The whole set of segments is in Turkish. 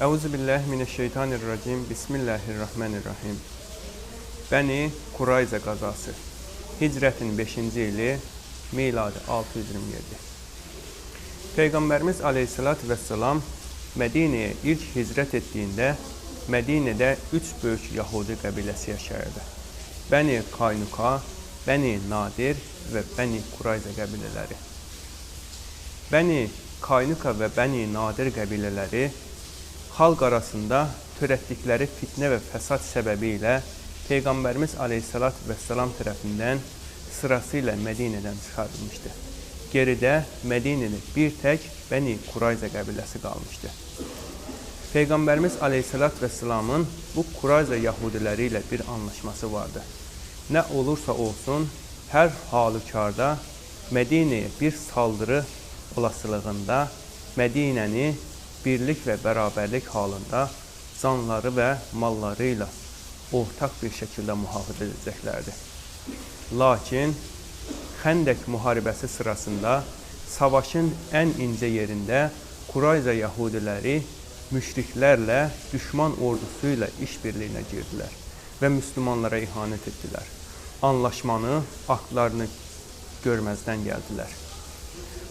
Euzu billahi mineşşeytanirracim. Bismillahirrahmanirrahim. Bəni Qurayza qazası. Hicrətin 5-ci ili, miladi 627. Peyğəmbərimiz Aleyhissalatü vesselam Mədinəyə ilk hicrət etdiyində Mədinədə üç böyük Yahudi qəbiləsi yaşayırdı. Bəni Qaynuka, Bəni Nadir və Bəni Qurayza qəbilələri. Bəni Qaynuka və Bəni Nadir qəbilələri xalq arasında törətdikləri fitnə və fəsad səbəbilə Peyğəmbərimiz Aleyhissalatü vesselam tərəfindən sırasıyla Mədinədən çıxarılmışdı. Geridə Mədinədə bir tək Bəni Qurayza qəbiləsi qalmışdı. Peyğəmbərimiz Aleyhissalatü vesselamın bu Qurayza Yahudiləri ilə bir anlaşması vardı. Nə olursa olsun, hər halükarda Mədinəyə bir saldırı olasılığında Mədinəni birlik və bərabərlik halında canları və malları ilə ortaq bir şəkildə mühafizə edəcəklərdi. Lakin Xəndək müharibəsi sırasında savaşın ən incə yerində Qurayza Yahudiləri müşriklərlə, düşman ordusu ilə işbirliyinə girdilər və müsəlmanlara ihanət etdilər. Anlaşmanı, aktlarını görməzdən gəldilər.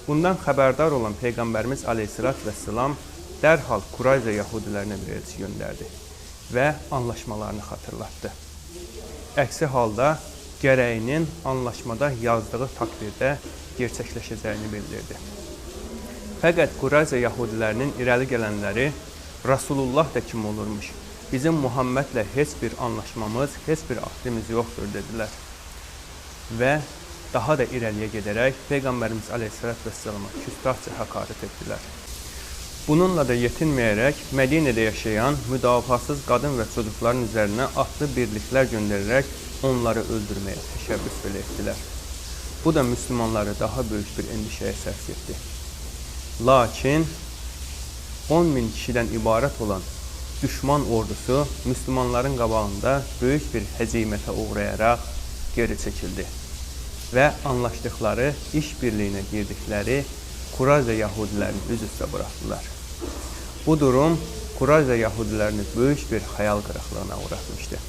Bundan xəbərdar olan Peyğəmbərimiz Aleyhisselatü Vesselam dərhal Qurayza Yahudilərinə bir elçi göndərdi və anlaşmalarını xatırlatdı. Əksi halda gərəyinin anlaşmada yazdığı takdirdə gerçəkləşəcəyini bildirdi. Fəqət Qurayza Yahudilərinin irəli gələnləri Rasulullah da kim olurmuş? Bizim Muhammedlə heç bir anlaşmamız, heç bir ahdimiz yoxdur dedilər. Və daha da irəliyə gedərək Peyğəmbərimiz Aleyhisselatü Vesselam'a küstahça hakaret etdilər. Bununla da yetinməyərək Mədinədə yaşayan müdafiəsiz qadın və çocukların üzərinə atlı birliklər göndərərək onları öldürməyə təşəbbüs belə etdilər. Bu da müsəlmanları daha böyük bir endişəyə sərf etdi. Lakin 10 min kişidən ibarət olan düşman ordusu müsəlmanların qabağında böyük bir həzimətə uğrayaraq geri çəkildi və anlaşdıqları iş birliyinə girdikləri Qurayza Yahudilərini üz üstə buraxdılar. Bu durum Qurayza Yahudilərini böyük bir xəyal qırıqlığına uğratmışdı.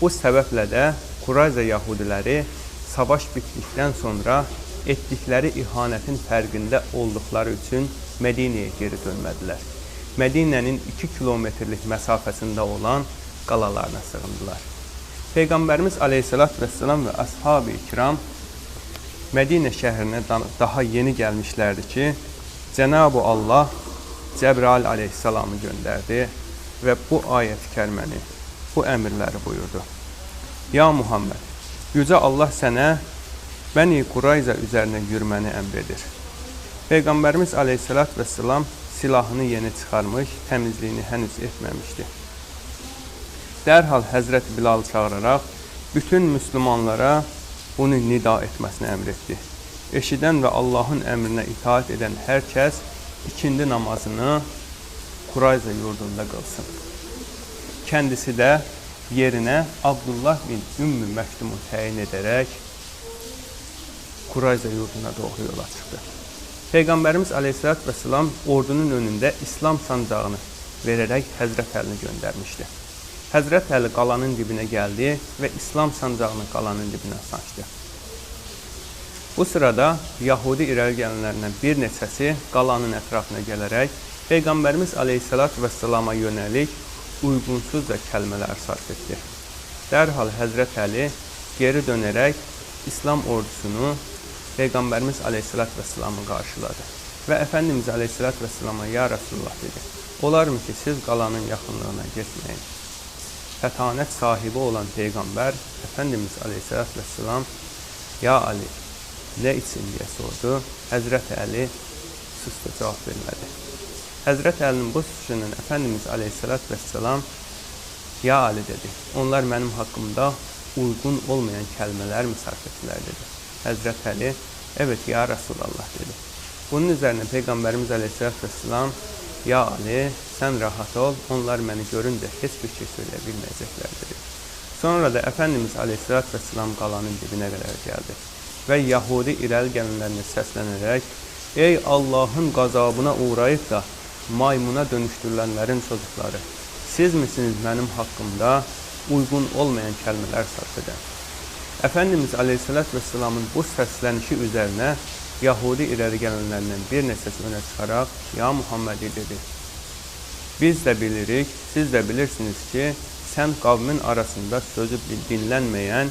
Bu səbəblə də Qurayza Yahudiləri savaş bitdikdən sonra etdikləri ihanətin fərqində olduqları üçün Mədinəyə geri dönmədilər. Mədinənin 2 kilometrlik məsafəsində olan qalalarına sığındılar. Peyğəmbərimiz Aleyhisselatü Vesselam və Ashab-ı İkram Mədinə şəhərinə daha yeni gəlmişlərdi ki, Cənab-ı Allah Cəbrail aleyhissalamı göndərdi və bu ayət-i kəriməni, bu əmrləri buyurdu. Ya Muhammed, Yüce Allah sənə Bəni Qurayza üzərinə yürüməni əmr edir. Peyğəmbərimiz aleyhissalat və salam silahını yeni çıxarmış, təmizliyini henüz etməmişdi. Dərhal Həzrət Bilal çağıraraq bütün müsəlmanlara bunu nida etməsini əmr etdi. Eşidən və Allahın əmrinə itaat edən hər kəs ikindi namazını Qurayza yurdunda qılsın. Kəndisi də yerinə Abdullah bin Ümmü Məktumu təyin edərək Qurayza yurduna doğru yola çıxdı. Peyğəmbərimiz Aleyhisselatü Vesselam ordunun önündə İslam sancağını verərək Həzrət Əlini göndərmişdi. Həzrət Əli qalanın dibinə gəldi və İslam sancağını qalanın dibinə sancdı. Bu sırada Yahudi irəli gələnlərindən bir neçəsi qalanın ətrafına gələrək Peyğəmbərimiz Aleyhisselatü Vesselama yönəlik uyğunsuzca kəlmələr sarf etdi. Dərhal Həzrət Əli geri dönərək İslam ordusunu Peyğəmbərimiz Aleyhisselatü Vesselamı qarşıladı və Əfəndimiz Aleyhisselatü Vesselama Ya Resulullah dedi. Olarmı ki, siz qalanın yaxınlığına getməyin. Fətanət sahibi olan Peyğəmbər Əfəndimiz Aleyhisselatü Vesselam Ya Ali, nə için deyə sordu. Həzrət Əli susdu, cavab vermədi. Həzrət Əlinin bu sözünün Əfəndimiz Aleyhisselatü Vesselam Ya Ali dedi. Onlar mənim haqqımda uyğun olmayan kəlmələr mi sərf etdilər dedi. Həzrət Əli, evet ya Resulallah dedi. Bunun üzərinə Peyğəmbərimiz Aleyhisselatü Vesselam Ya Ali, sən rahat ol, onlar məni görüncə heç bir şey söyləyə bilməyəcəklər dedi. Sonra da Əfəndimiz Aleyhisselatü Vesselam qalanın dibinə qədər gəldi və Yahudi irəli gələnlərinə səslənərək Ey Allahın qazabına uğrayıb da maymuna dönüştürülenlerin çocukları. Siz misiniz benim hakkımda uygun olmayan kelimeler sarf eden? Efendimiz Aleyhisselatü Vesselam'ın bu seslenişi üzerine Yahudi ileri gelenlerden bir neçesi öne çıkarak Ya Muhammed dedi. Biz de bilirik, siz de bilirsiniz ki sen kavmin arasında sözü dinlenmeyen,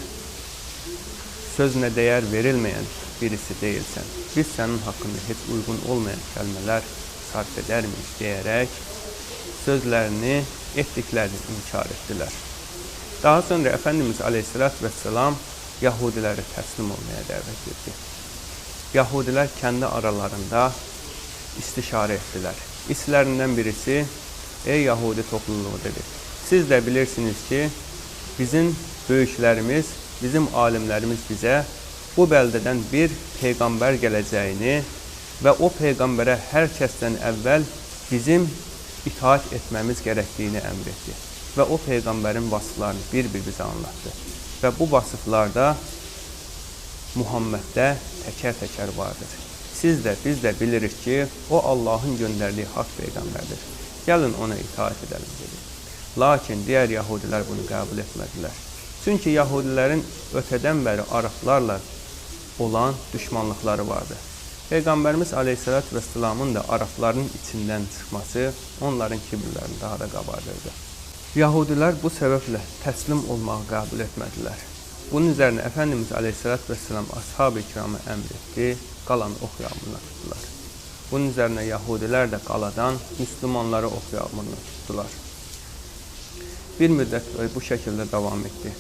sözüne değer verilmeyen birisi değilsen. Biz senin hakkında hiç uygun olmayan kelimeler sarf eder miyiz diyerek sözlerini ettiklerini inkar ettiler. Daha sonra Efendimiz Aleyhisselatü Vesselam Yahudileri teslim olmaya davet etti. Yahudiler kendi aralarında istişare ettiler. İşlerinden birisi, ey Yahudi topluluğu dedi. Siz de bilirsiniz ki bizim büyüklerimiz, bizim alimlerimiz bize bu beldeden bir peygamber geleceğini ve o peygambere herkesten evvel bizim itaat etmemiz gerektiğini emretti. Ve o peygamberin vasıflarını bir bir bize anlattı. Ve bu vasıflarda Muhammed'de teker teker vardır. Siz de biz de biliriz ki o Allah'ın gönderdiği hak peygamberdir. Gelin ona itaat edelim dedi. Lakin diğer Yahudiler bunu kabul etmediler. Çünkü Yahudilerin öteden beri Araplarla olan düşmanlıkları vardı. Peygamberimiz Aleyhisselatü Vesselam'ın da Arapların içinden çıkması onların kibirlerini daha da kabardırdı. Yahudiler bu sebeple teslim olmağı kabul etmediler. Bunun üzerine Efendimiz Aleyhisselatü Vesselam ashab-ı kirama emretti, kalan ok yağmuruna tuttular. Bunun üzerine Yahudiler de kaladan Müslümanları ok yağmuruna. Bir müddet bu şekilde devam etti.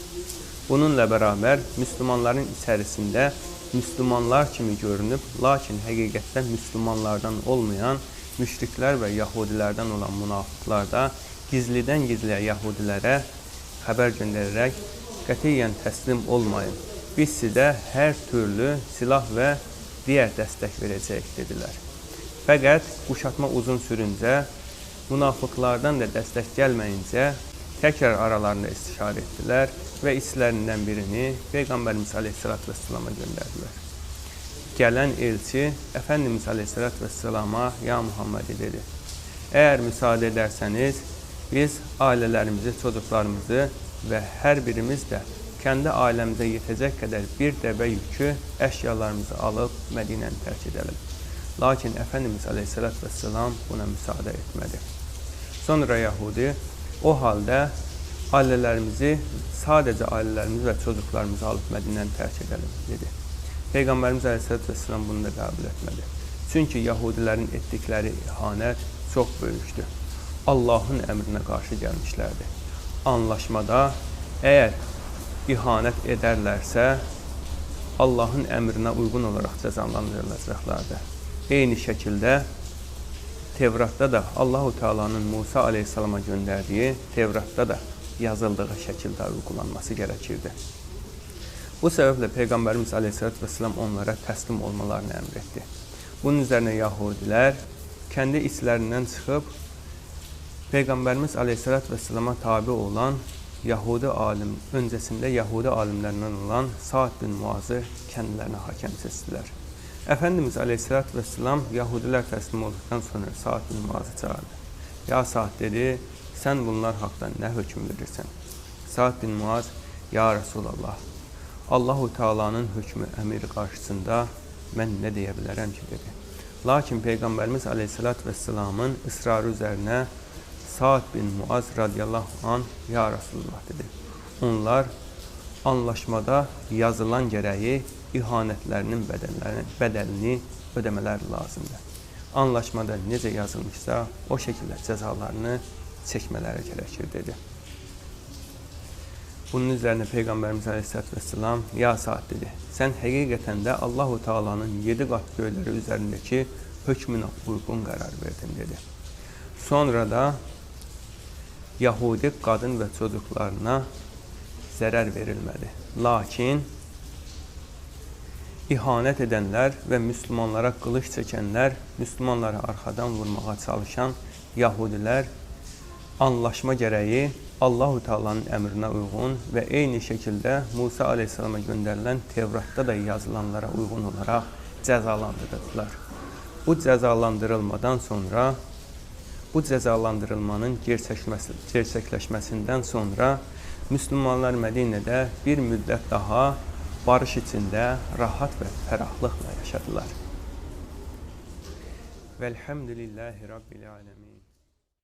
Bununla beraber Müslümanların içerisinde Müslümanlar kimi görünüp, lakin həqiqətdə Müslümanlardan olmayan müşriklər və Yahudilərdən olan münafıqlar da gizlidən gizliyə Yahudilərə xəbər göndərərək qətiyyən təslim olmayın. Biz sizə hər türlü silah və digər dəstək verəcəyik dedilər. Fəqət quşatma uzun sürüncə, münafıqlardan da dəstək gəlməyincə təkrar aralarında istişare etdilər və içlərindən birini Peyğəmbərimiz Aleyhisselatü Vesselam'a göndərdilər. Gələn elçi Efendimiz Aleyhisselatü Vesselam'a Ya Muhammed dedi. Eğer müsaade ederseniz biz ailelerimizi, çocuklarımızı ve her birimiz de kendi ailemize yetecek kadar bir deve yükü eşyalarımızı alıp Medine'ni terk edelim. Lakin Efendimiz Aleyhisselatü Vesselam buna müsaade etmedi. Sonra Yahudi o halde ailelerimizi sadece ailelerimizi ve çocuklarımızı alıp Medine'ni terk edelim dedi. Peygamberimiz Aleyhisselatü Vesselam bunu da kabul etmedi. Çünkü Yahudilerin ettikleri ihanet çok büyüktü. Allah'ın emrine karşı gelmişlerdi. Anlaşmada eğer ihanet ederlerse Allah'ın emrine uygun olarak cezalandırılacaklardı. Eyni şekilde Tevrat'ta da Allahu Teala'nın Musa Aleyhisselam'a gönderdiği Tevrat'ta da yazıldığı şekilde uygulanması gerekirdi. Bu sebeple Peygamberimiz Aleyhisselatü Vesselam onlara teslim olmalarını emretti. Bunun üzerine Yahudiler kendi içlerinden çıkıp Peygamberimiz Aleyhisselatü Vesselam'a tabi olan Yahudi alim, öncesinde Yahudi alimlerinden olan Sa'd bin Muaz'ı kendilerine hakem seçtiler. Efendimiz Aleyhisselatü Vesselam Yahudiler teslim olduktan sonra Sa'd bin Muaz'ı çağırdı. Ya Sa'd dedi, sen bunlar hakkında ne hüküm verirsen? Sa'd bin Muaz, Ya Resulallah, Allahu Teala'nın hükmü emir karşısında ben ne diyebilirim ki dedi. Lakin Peygamberimiz Aleyhisselatü Vesselam'ın ısrarı üzerine Sa'd bin Muaz radıyallahu an Ya Resulullah dedi. Onlar anlaşmada yazılan gereği ihanetlerinin bedellerini, bedelini ödemeler lazımdır. Anlaşmada necə yazılmışsa o şekilde cezalarını çekmeleri gerekir dedi. Bunun üzerine Peygamberimiz Aleyhisselatü Vesselam ya saat dedi. Sen hakikaten de Allahu Teala'nın yedi kat göyleri üzerindeki hükmüne uygun karar verdin dedi. Sonra da Yahudi kadın ve çocuklarına zarar verilmedi. Lakin ihanet edenler ve Müslümanlara kılıç çekenler, Müslümanları arkadan vurmaya çalışan Yahudiler anlaşma gereği Allahu Teala'nın emrine uygun ve eyni şekilde Musa Aleyhisselam'a gönderilen Tevrat'ta da yazılanlara uygun olarak cezalandırıldılar. Bu cezalandırılmadan sonra bu cəzalandırılmanın gerçəkləşməsi- gerçəkləşməsindən sonra müsəlmanlar Mədinədə bir müddət daha barış içində rahat və fərahlıqla yaşadılar. Velhamdülillahi Rabbil alemin.